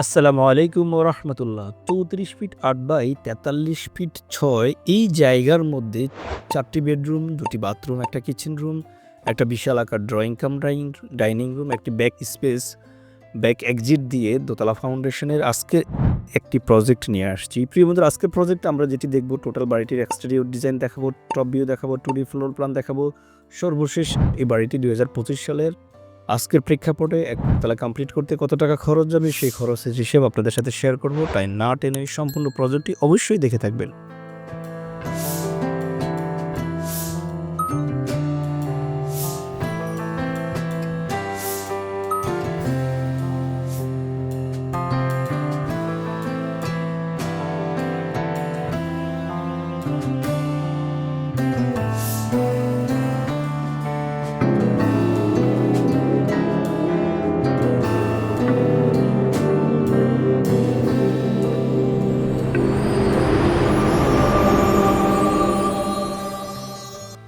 আসসালামু আলাইকুম রহমতুল্লাহ। চৌত্রিশ ফিট আট বাই তেতাল্লিশ ফিট ছয়, এই জায়গার মধ্যে চারটি বেডরুম, দুটি বাথরুম, একটা কিচেন রুম, একটা বিশাল আকার drawing cum dining dining room, একটি ব্যাক স্পেস, ব্যাক এক্সিট দিয়ে দোতলা ফাউন্ডেশনের আজকে একটি প্রজেক্ট নিয়ে আসছি। প্রিয় বন্ধুরা, আজকের প্রজেক্ট আমরা যেটি দেখব, টোটাল বাড়িটির এক্সটেরিয়র ডিজাইন দেখাবো, টপ ভিউ দেখাবো, টু ডি ফ্লোর প্ল্যান দেখাবো। সর্বশেষ এই বাড়িটি দুই হাজার পঁচিশ সালের আজকের প্রেক্ষাপটে একতলা কমপ্লিট করতে কত টাকা খরচ যাবে সেই খরচের হিসেব আপনাদের সাথে শেয়ার করব। তাই না টেনে সম্পূর্ণ প্রজেক্টটি অবশ্যই দেখে থাকবেন।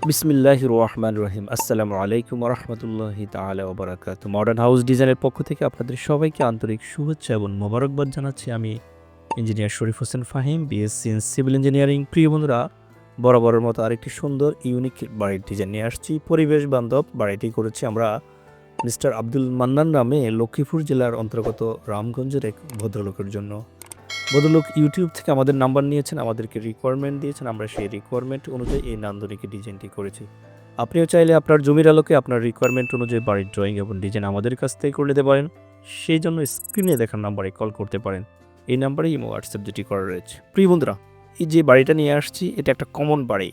বিসমিল্লাহ রহমান রহিম। আসসালামু আলাইকুম রহমতুল্লাহি তালা ওবরাকাত মডার্ন হাউস ডিজাইনের পক্ষ থেকে আপনাদের সবাইকে আন্তরিক শুভেচ্ছা এবং মোবারকবাদ জানাচ্ছি। আমি engineer Sharif Hossain Fahim BSc in civil engineering প্রিয় বন্ধুরা, বরাবরের মতো আরেকটি সুন্দর ইউনিক বাড়ির ডিজাইন নিয়ে আসছি। পরিবেশ বান্ধব বাড়িটি করেছি আমরা মিস্টার আব্দুল মান্নান নামে লক্ষ্মীপুর জেলার অন্তর্গত রামগঞ্জের এক ভদ্রলোকের জন্য। ভদ্রলোক ইউটিউব থেকে আমাদের নাম্বার নিয়েছেন, আমাদেরকে রিকোয়ারমেন্ট দিয়েছেন, আমরা সেই রিকোয়ারমেন্ট অনুযায়ী এই নান্দনিক ডিজাইনটি করেছি। আপনিও চাইলে আপনার জমির আলোকে আপনার রিকোয়ারমেন্ট অনুযায়ী বাড়ির ড্রয়িং এবং ডিজাইন আমাদের কাছ থেকে করে নিতে পারেন। সেই জন্য স্ক্রিনে দেখার নাম্বারে কল করতে পারেন। এই নাম্বারে ইমো হোয়াটসঅ্যাপ যেটি করা রয়েছে। প্রিয় বন্ধুরা, এই যে বাড়িটা নিয়ে আসছি, এটা একটা কমন বাড়ি।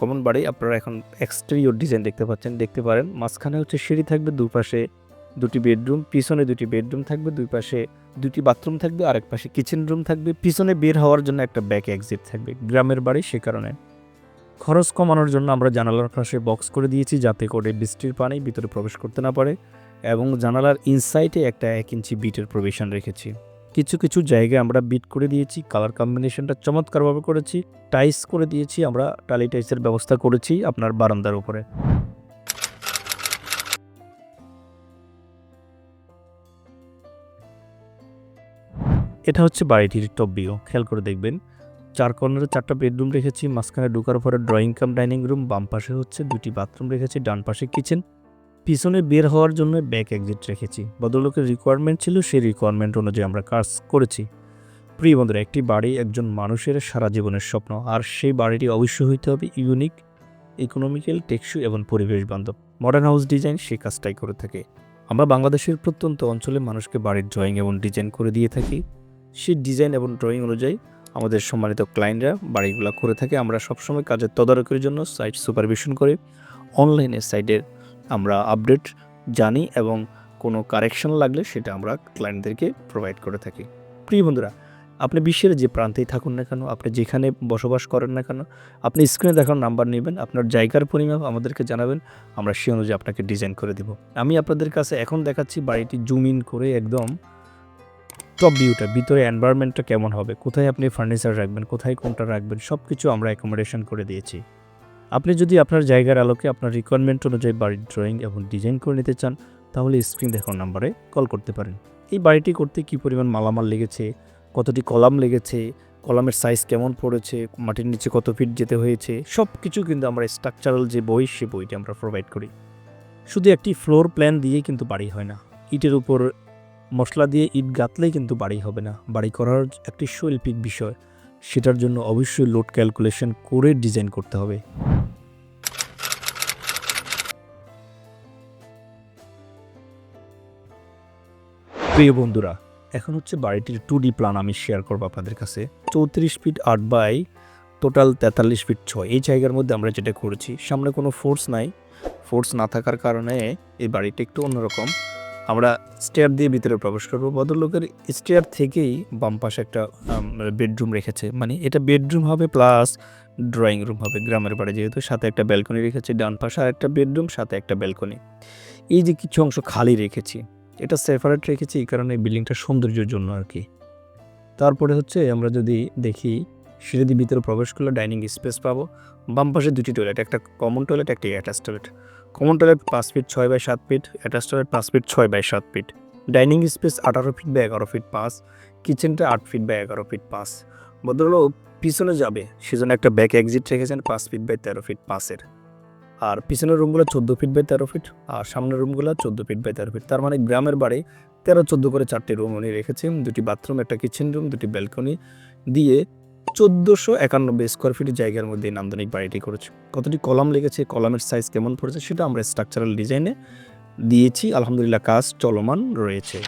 কমন বাড়ি, আপনারা এখন এক্সটেরিয়র ডিজাইন দেখতে পাচ্ছেন, দেখতে পারেন। মাঝখানে হচ্ছে সিঁড়ি থাকবে, দুপাশে দুটি বেডরুম, পিছনে দুটি বেডরুম থাকবে, দুই পাশে দুটি বাথরুম থাকবে আর এক পাশে কিচেন রুম থাকবে। পিছনে বের হওয়ার জন্য একটা ব্যাক এক্সিট থাকবে। গ্রামের বাড়ি সে কারণে। খরচ কমানোর জন্য আমরা জানালার পাশে বক্স করে দিয়েছি যাতে করে বৃষ্টির পানি ভিতরে প্রবেশ করতে না পারে এবং জানালার ইনসাইডে একটা এক ইঞ্চি বিটের প্রভিশন রেখেছি। কিছু কিছু জায়গায় আমরা বিট করে দিয়েছি, কালার কম্বিনেশনটা চমৎকারভাবে করেছি টাইস করে দিয়েছি, আমরা টালি টাইসের ব্যবস্থা করেছি আপনার বারান্দার উপরে। এটা হচ্ছে বাড়িটির টপ ভিউ খেয়াল করে দেখবেন। চার কর্নারে চারটা বেডরুম রেখেছি, মাঝখানে ঢোকার পরে ড্রয়িং কাম, ডাইনিং রুম, বাম পাশে হচ্ছে দুটি বাথরুম রেখেছি, ডান পাশে কিচেন। পিছনে বের হওয়ার জন্য ব্যাক এক্সিট রেখেছি। ভদ্রলোকের রিকোয়ারমেন্ট ছিল, সেই রিকোয়ারমেন্ট অনুযায়ী আমরা কাজ করেছি। প্রিয় বন্ধুরা, একটি বাড়ি একজন মানুষের সারা জীবনের স্বপ্ন, আর সেই বাড়িটি অবশ্যই হইতে হবে ইউনিক ইকোনমিক্যাল টেকসই এবং পরিবেশ বান্ধব। মডার্ন হাউস ডিজাইন সেই কাজটাই করে থাকে। আমরা বাংলাদেশের প্রত্যন্ত অঞ্চলে মানুষকে বাড়ির ড্রয়িং এবং ডিজাইন করে দিয়ে থাকি। সেই ডিজাইন এবং ড্রয়িং অনুযায়ী আমাদের সম্মানিত ক্লায়েন্টরা বাড়িগুলো করে থাকে। আমরা সবসময় কাজের তদারকির জন্য সাইট সুপারভিশন করি। অনলাইনে সাইটের আমরা আপডেট জানি এবং কোনো কারেকশন লাগলে সেটা আমরা ক্লায়েন্টদেরকে প্রোভাইড করে থাকি। প্রিয় বন্ধুরা, আপনি বিশ্বের যে প্রান্তেই থাকুন না কেন, আপনি যেখানে বসবাস করেন না কেন, আপনি স্ক্রিনে দেখার নাম্বার নেবেন, আপনার জায়গার পরিমাপ আমাদেরকে জানাবেন, আমরা সেই অনুযায়ী আপনাকে ডিজাইন করে দেব। আমি আপনাদের কাছে এখন দেখাচ্ছি বাড়িটি জুম ইন করে একদম টপ ভিউটা ভিতরে এনভায়রনমেন্টটা কেমন হবে, কোথায় আপনি ফার্নিচার রাখবেন, কোথায় কোনটা রাখবেন সব কিছু আমরা অ্যাকোমোডেশন করে দিয়েছি। আপনি যদি আপনার জায়গার আলোকে আপনার রিকোয়ারমেন্ট অনুযায়ী বাড়ির ড্রয়িং এবং ডিজাইন করে নিতে চান, তাহলে স্ক্রিন দেখার নাম্বারে কল করতে পারেন। এই বাড়িটি করতে কী পরিমাণ মালামাল লেগেছে, কতটি কলাম লেগেছে, কলামের সাইজ কেমন পড়েছে, মাটির নিচে কত ফিট যেতে হয়েছে সব কিছু কিন্তু আমরা স্ট্রাকচারাল যে বই, সে বইটি আমরা প্রোভাইড করি। শুধু একটি ফ্লোর প্ল্যান দিয়ে কিন্তু বাড়ি হয় না। ইটের উপর মশলা দিয়ে ইট গাঁথলেই কিন্তু বাড়ি হবে না। বাড়ি করার একটি শৈল্পিক বিষয়। সেটার জন্য অবশ্যই লোড ক্যালকুলেশন করে ডিজাইন করতে হবে। প্রিয় বন্ধুরা, এখন হচ্ছে বাড়িটির টু ডি প্ল্যান আমি শেয়ার করব আপনাদের কাছে। চৌত্রিশ ফিট আট বাই টোটাল তেতাল্লিশ ফিট ছয়। এই জায়গার মধ্যে আমরা যেটা করেছি, সামনে কোনো ফোর্স নাই। ফোর্স না থাকার কারণে এই বাড়িটা একটু অন্যরকম। আমরা স্টেয়ার দিয়ে ভিতরে প্রবেশ করব। ভদ্রলোকের স্টেয়ার থেকেই বাম পাশে একটা বেডরুম রেখেছে। মানে এটা বেডরুম হবে প্লাস ড্রয়িং রুম হবে গ্রামের বাড়ি যেহেতু। সাথে একটা ব্যালকনি রেখেছি ডান পাশে আর একটা বেডরুম সাথে একটা ব্যালকনি এই যে কিছু অংশ খালি রেখেছি, এটা সেপারেট রেখেছি এই কারণে বিল্ডিংটা সৌন্দর্যের জন্য আর কি। তারপরে হচ্ছে আমরা যদি দেখি, সিঁড়ি দিয়ে ভিতরে প্রবেশ করলে ডাইনিং স্পেস পাবো। বাম পাশে দুটি টয়লেট একটা কমন টয়লেট একটা অ্যাটাচ টয়লেট কমন টয়লেট পাঁচ ফিট ছয় বাই সাত ফিট অ্যাটাচ টয়লেট পাঁচ ফিট ছয় বাই সাত ফিট ডাইনিং স্পেস আঠারো ফিট বা এগারো ফিট পাঁচ কিচেনটা আট ফিট বা এগারো ফিট পাঁচ। ভদ্রলোক পিছনে যাবে, সেজন্য একটা ব্যাক এক্সিট রেখেছেন পাঁচ ফিট বাই তেরো ফিট পাঁচের। আর পিছনের রুমগুলো চোদ্দ ফিট বাই তেরো ফিট আর সামনের রুমগুলো চোদ্দ ফিট বাই তেরো ফিট তার মানে গ্রামের বাড়ি তেরো চোদ্দ করে চারটি রুম উনি রেখেছেন, দুটি বাথরুম একটা কিচেন রুম দুটি ব্যালকনি দিয়ে চোদ্দোশো একানব্বই স্কোয়ার ফিট জায়গার মধ্যে এই নান্দনিক বাড়িটি করেছে। কতটি কলাম লেগেছে, কলামের সাইজ কেমন পড়েছে সেটা আমরা স্ট্রাকচারাল ডিজাইনে দিয়েছি। আলহামদুলিল্লাহ, কাজ চলমান রয়েছে।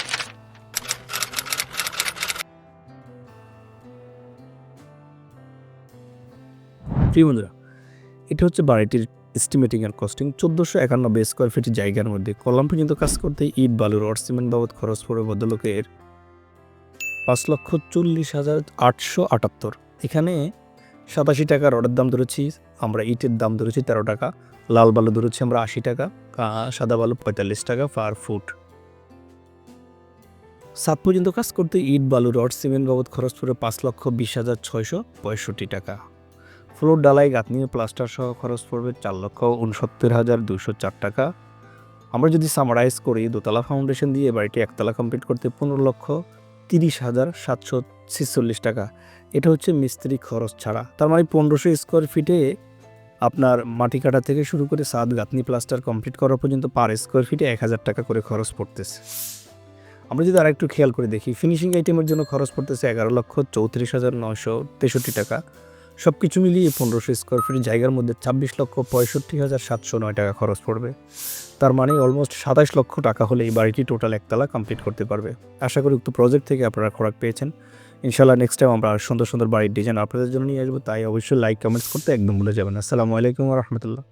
প্রিয় বন্ধুরা, এটা হচ্ছে বাড়িটির এস্টিমেটিং এর কস্টিং চোদ্দোশো একানব্বই স্কোয়ার ফিট জায়গার মধ্যে কলাম পর্যন্ত কাজ করতে ইট বালু রড সিমেন্ট বাবদ খরচ পড়বে ভদ্রলোকের পাঁচ লক্ষ চল্লিশ হাজার আটশো আটাত্তর। এখানে সাতাশি টাকা রডের দাম ধরেছি, আমরা ইটের দাম ধরেছি তেরো টাকা, লাল বালু ধরেছি আমরা আশি টাকা সাদা বালু পঁয়তাল্লিশ টাকা পার ফুট সাত পর্যন্ত কাজ করতে ইট, বালু, রড, সিমেন্ট বাবদ খরচ পড়বে পাঁচ লক্ষ বিশ হাজার ছয়শো পঁয়ষট্টি টাকা। ফ্লোর ডালাই গাঁথনি, প্লাস্টার সহ খরচ পড়বে চার লক্ষ উনসত্তর হাজার দুশো চার টাকা। আমরা যদি সামারাইজ করি, দোতলা ফাউন্ডেশন দিয়ে বাড়িটি একতলা কমপ্লিট করতে পনেরো লক্ষ তিরিশ হাজার সাতশো ছেচল্লিশ টাকা। এটা হচ্ছে মিস্ত্রি খরচ ছাড়া। তার মানে পনেরোশো স্কোয়ার ফিটে আপনার মাটি কাটা থেকে শুরু করে সাত গাঁথনি প্লাস্টার কমপ্লিট করা পর্যন্ত পার স্কোয়ার ফিটে এক হাজার টাকা করে খরচ পড়তেছে। আমরা যদি আরেকটু খেয়াল করে দেখি ফিনিশিং আইটেমের জন্য খরচ পড়তেছে এগারো লক্ষ চৌত্রিশ হাজার নয়শো তেষট্টি টাকা। সব কিছু মিলিয়ে পনেরোশো স্কোয়ার ফিট জায়গার মধ্যে ছাব্বিশ লক্ষ পঁয়ষট্টি হাজার সাতশো নয় টাকা খরচ পড়বে। তার মানে অলমোস্ট সাতাশ লক্ষ টাকা হলে এই বাড়িটি টোটাল একতলা কমপ্লিট করতে পারবে। আশা করি উক্ত প্রজেক্ট থেকে আপনারা খোরাক পেয়েছেন। ইনশাল্লাহ নেক্সট টাইম আমরা সুন্দর সুন্দর বাড়ির ডিজাইন আপনাদের জন্য নিয়ে আসব, তাই অবশ্যই লাইক কমেন্টস করতে একদম ভুলে যাবেন আসসালামু আলাইকুম রহমতুল্লাহ।